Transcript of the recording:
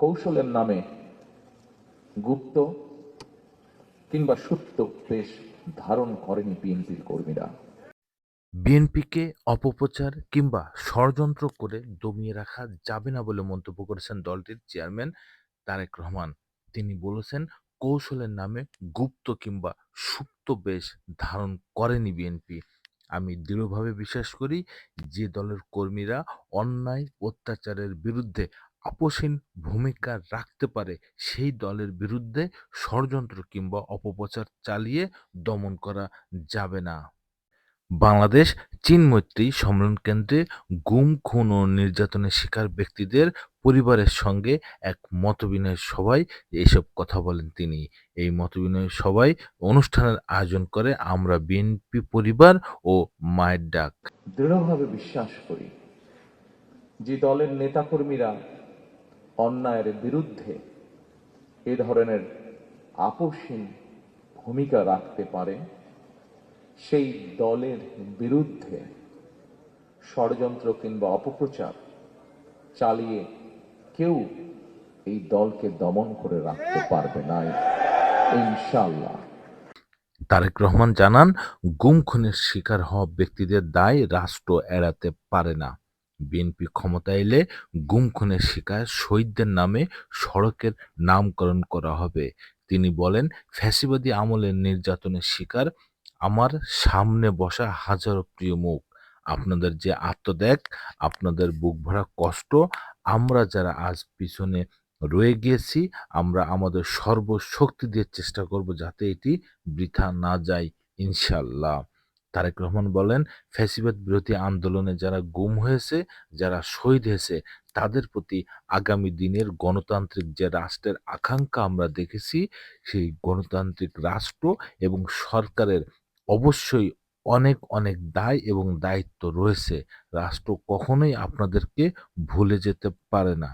কৌশলের নামে গুপ্ত কিংবা সুপ্ত বেশ ধারণ করেনি বিএনপির কর্মীরা। বিএনপিকে অপপ্রচার কিংবা ষড়যন্ত্র করে দমিয়ে রাখা যাবে না বলে মন্তব্য করেছেন দলটির চেয়ারম্যান তারেক রহমান। তিনি বলেছেন, কৌশলের নামে গুপ্ত কিংবা সুপ্ত বেশ ধারণ করেনি বিএনপি। আমি দৃঢ়ভাবে বিশ্বাস করি, যে দলের কর্মীরা অন্যায়, অত্যাচারের বিরুদ্ধে আপোষহীন ভূমিকা রাখতে পারে সেই দলের বিরুদ্ধে ষড়যন্ত্র কিংবা অপপ্রচার চালিয়ে দমন করা যাবে না। বাংলাদেশ চীন মৈত্রী সম্মেলন কেন্দ্রে গুম, খুন ও নির্যাতনের শিকার ব্যক্তিদের পরিবারের সঙ্গে এক মতবিনিময় সভায় এসব কথা বলেন তিনি। এই মতবিনয় সভায় অনুষ্ঠানের আয়োজন করে আমরা বিএনপি পরিবার ও মায়ের ডাক। দৃঢ়ভাবে বিশ্বাস করি, যে দলের নেতাকর্মীরা অন্যায়ের বিরুদ্ধে এ ধরনের আপোষহীন ভূমিকা রাখতে পারে। সেই দলের বিরুদ্ধে ষড়যন্ত্র কিংবা অপপ্রচার চালিয়ে কেউ এই দলকে দমন করে রাখতে পারবে না ইনশাল্লাহ তারেক রহমান জানান, গুম খুনের শিকার হওয়া ব্যক্তিদের দায় রাষ্ট্র এড়াতে পারে না। বিএনপি ক্ষমতা এলে গুম খুনের শিকার শহীদদের নামে সড়কের নামকরণ করা হবে। তিনি বলেন, ফ্যাসিবাদী আমলের নির্যাতনের শিকার আমার সামনে বসা হাজারো প্রিয় মুখ। আপনাদের যে আত্মত্যাগ, আপনাদের বুক ভরা কষ্ট, আমরা যারা আজ পিছনে রয়ে গিয়েছি, আমরা আমাদের সর্বশক্তি দিয়ে চেষ্টা করব যাতে এটি বৃথা না যায় ইনশাল্লাহ তারেক রহমান বলেন, ফ্যাসিবাদ বিরোধী আন্দোলনে যারা গুম হয়েছে, যারা শহীদ হয়েছে, তাদের প্রতি আগামী দিনের গণতান্ত্রিক যে রাষ্ট্রের আকাঙ্ক্ষা আমরা দেখেছি, সেই গণতান্ত্রিক রাষ্ট্র এবং সরকারের অবশ্যই অনেক অনেক দায় এবং দায়িত্ব রয়েছে। রাষ্ট্র কখনোই আপনাদেরকে ভুলে যেতে পারে না।